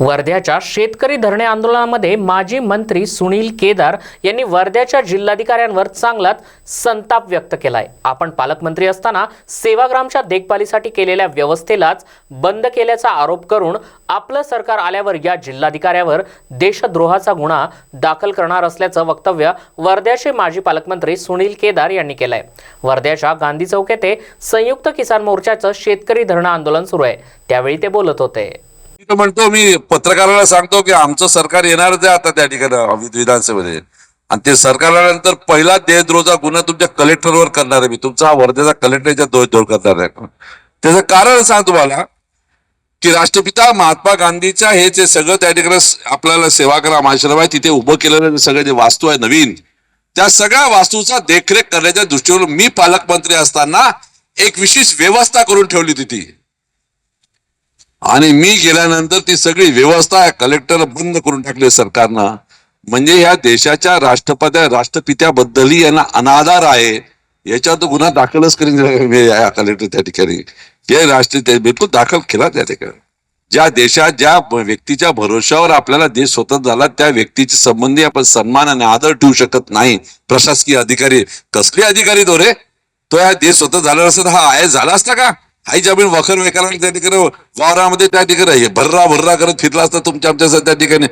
वर्ध्याच्या शेतकरी धरणे आंदोलनामध्ये माजी मंत्री सुनील केदार यांनी वर्ध्याच्या जिल्हाधिकाऱ्यांवर चांगलाच संताप व्यक्त केलाय. आपण पालकमंत्री असताना सेवाग्रामच्या देखभालीसाठी केलेल्या व्यवस्थेलाच बंद केल्याचा आरोप करून आपलं सरकार आल्यावर या जिल्हाधिकाऱ्यावर देशद्रोहाचा गुन्हा दाखल करणार असल्याचं वक्तव्य वर्ध्याचे माजी पालकमंत्री सुनील केदार यांनी केलंय. वर्ध्याच्या गांधी चौक येथे संयुक्त किसान मोर्चाचं शेतकरी धरणं आंदोलन सुरू आहे. त्यावेळी ते बोलत होते. म्हणतो मी पत्रकाराला सांगतो की आमचं सरकार येणार ते आता त्या ठिकाणी विधानसभेमध्ये. आणि ते सरकार आल्यानंतर पहिला देशद्रोहचा गुन्हा तुमच्या कलेक्टरवर करणार आहे मी. तुमचा हा वर्धेचा कलेक्टरच्या देशद्रोह करणार आहे. त्याचं कारण सांग तुम्हाला की राष्ट्रपिता महात्मा गांधीच्या हे जे सगळं त्या ठिकाणी आपल्याला आपल्याला सेवाग्राम आश्रम आहे तिथे उभं केलेलं सगळं जे वास्तू आहे नवीन त्या सगळ्या वास्तूचा देखरेख करण्याच्या दृष्टीवरून मी पालकमंत्री असताना एक विशेष व्यवस्था करून ठेवली होती ती आणि मी गेल्यानंतर ती सगळी व्यवस्था कलेक्टर बंद करून टाकली सरकारनं. म्हणजे ह्या देशाच्या राष्ट्रपत्या राष्ट्रपित्याबद्दलही यांना अनादार आहे. याच्यावर गुन्हा दाखलच करीन या कलेक्टर त्या ठिकाणी. हे राष्ट्रीय बिलकुल दाखल केला त्या ठिकाणी. ज्या देशात ज्या व्यक्तीच्या भरोशावर आपल्याला देश स्वतंत्र झाला त्या व्यक्तीच्या संबंधी आपण सन्मान आणि आदर ठेवू शकत नाही. प्रशासकीय अधिकारी कसले अधिकारी तो रे तो या देश स्वतंत्र झाला असता हा आय झाला असता का? आई जमीन वखर वेकाला त्या ठिकाणी वावरामध्ये त्या ठिकाणी भर्रा भर्रा करत फिरला असता तुमच्या आमच्या त्या ठिकाणी.